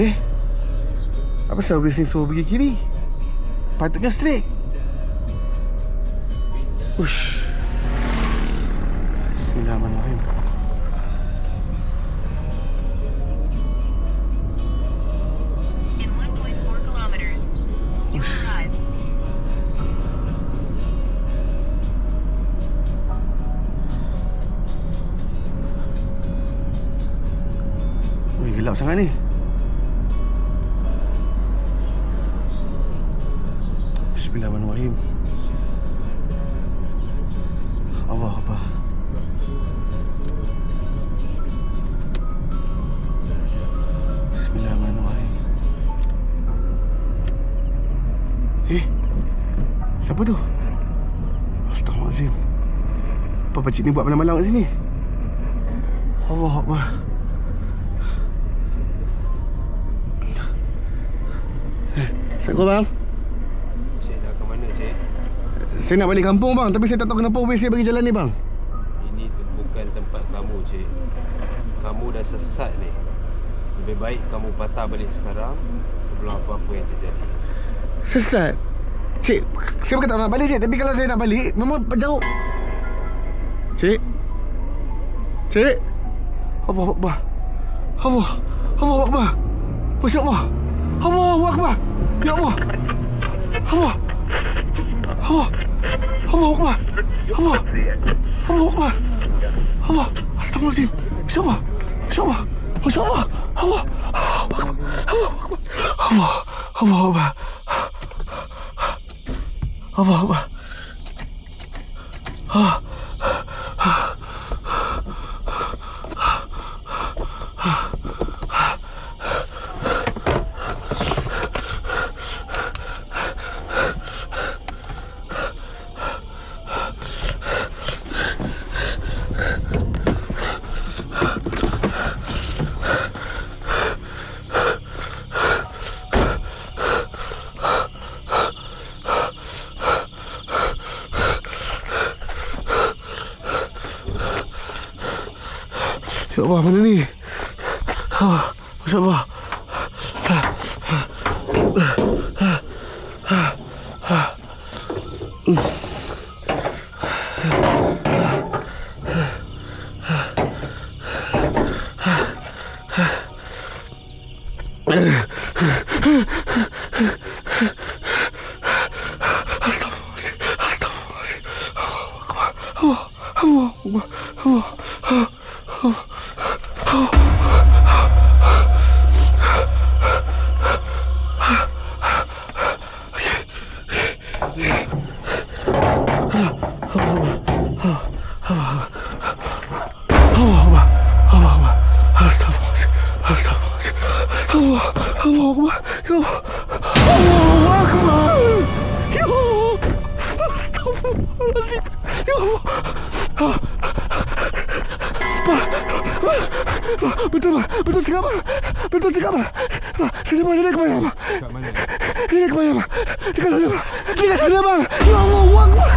Eh? Apa sebab bisnes suruh pergi kiri? Patutnya straight. Ush. Bismillahirrahmanirrahim. In 1.4 kilometers, you will arrive. Wih gelap sangat ni Bismillahirrahmanirrahim. Allah Allah Bismillahirrahmanirrahim. Eh Siapa tu? Astaghfirullahaladzim. Apa pakcik ni buat malam-malam kat sini? Allah Allah Assalamualaikum bang Cik nak ke mana cik? Saya nak balik kampung bang. Tapi saya tak tahu kenapa Obis saya bagi jalan ni bang. Ini tu bukan tempat kamu cik. Kamu dah sesat ni. Lebih baik kamu patah balik sekarang Sebelum apa-apa yang terjadi. Sesat? Cik Saya bukan tak nak balik cik. Tapi kalau saya nak balik Memang jauh. Cik. Cik. Allah Akbar. Allah Allah Akbar. Masya Allah. Allah Akbar. Ya Allah. Allah Allah 好不好管好不好好不好管好不好是他们的事情不行不行不不行不好不好不好管好不好管好不好管好不好管啊我们的力啊我说我啊啊啊啊 Oh! Betul, betul cakap apa? Betul cakap apa? Saya boleh naik kemana? Kat mana? Naik kemana? Dekat sana, bang. Dekat sana, bang. Ya Allah, Allah.